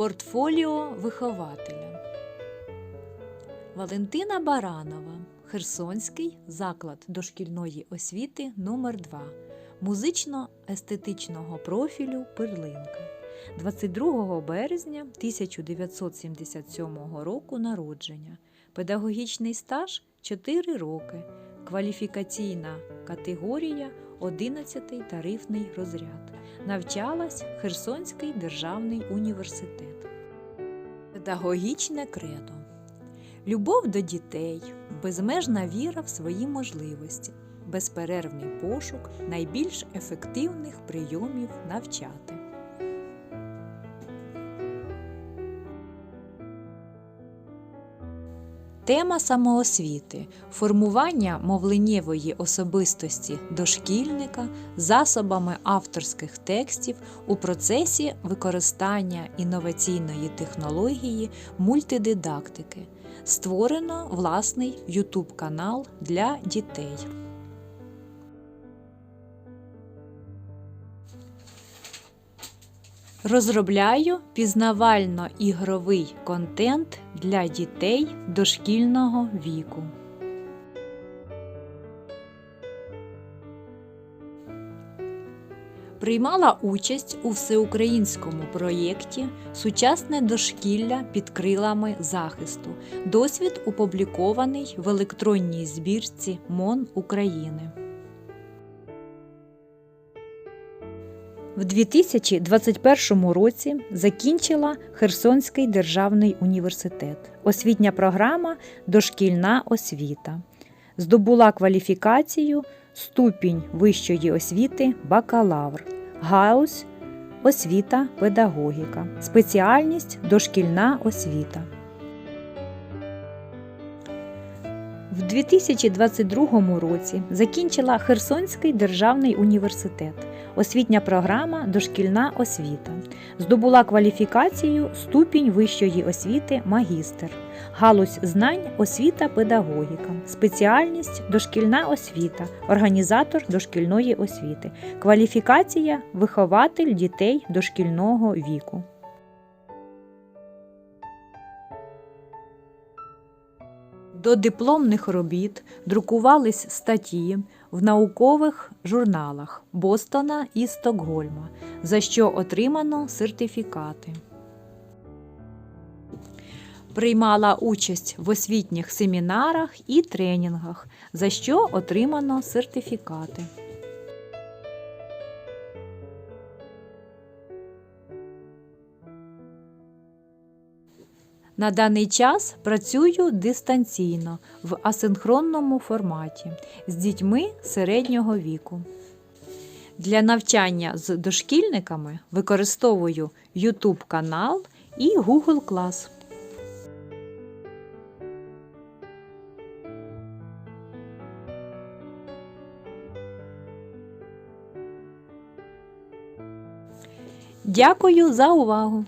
Портфоліо вихователя. Валентина Баранова. Херсонський заклад дошкільної освіти номер 2 музично-естетичного профілю Перлинка. 22 березня 1977 року народження. Педагогічний стаж 4 роки. Кваліфікаційна категорія 11 тарифний розряд. Навчалась Херсонський державний університет. Педагогічне кредо. Любов до дітей, безмежна віра в свої можливості, безперервний пошук найбільш ефективних прийомів навчати. Тема самоосвіти формування мовленнєвої особистості дошкільника засобами авторських текстів у процесі використання інноваційної технології мультидидактики. Створено власний YouTube канал для дітей. Розробляю пізнавально-ігровий контент для дітей дошкільного віку. Приймала участь у всеукраїнському проєкті Сучасне дошкілля під крилами захисту. Досвід опублікований в електронній збірці МОН України. В 2021 році закінчила Херсонський державний університет. Освітня програма Дошкільна освіта. Здобула кваліфікацію ступінь вищої освіти бакалавр, гаус, освіта, педагогіка, спеціальність дошкільна освіта. В 2022 році закінчила Херсонський державний університет. Освітня програма Дошкільна освіта. Здобула кваліфікацію ступінь вищої освіти магістр, галузь знань освіта педагогіка, спеціальність дошкільна освіта, організатор дошкільної освіти, кваліфікація вихователь дітей дошкільного віку. До дипломних робіт друкувались статті в наукових журналах Бостона і Стокгольма, за що отримано сертифікати. Приймала участь в освітніх семінарах і тренінгах, за що отримано сертифікати. На даний час працюю дистанційно в асинхронному форматі з дітьми середнього віку. Для навчання з дошкільниками використовую YouTube канал і Google Клас. Дякую за увагу!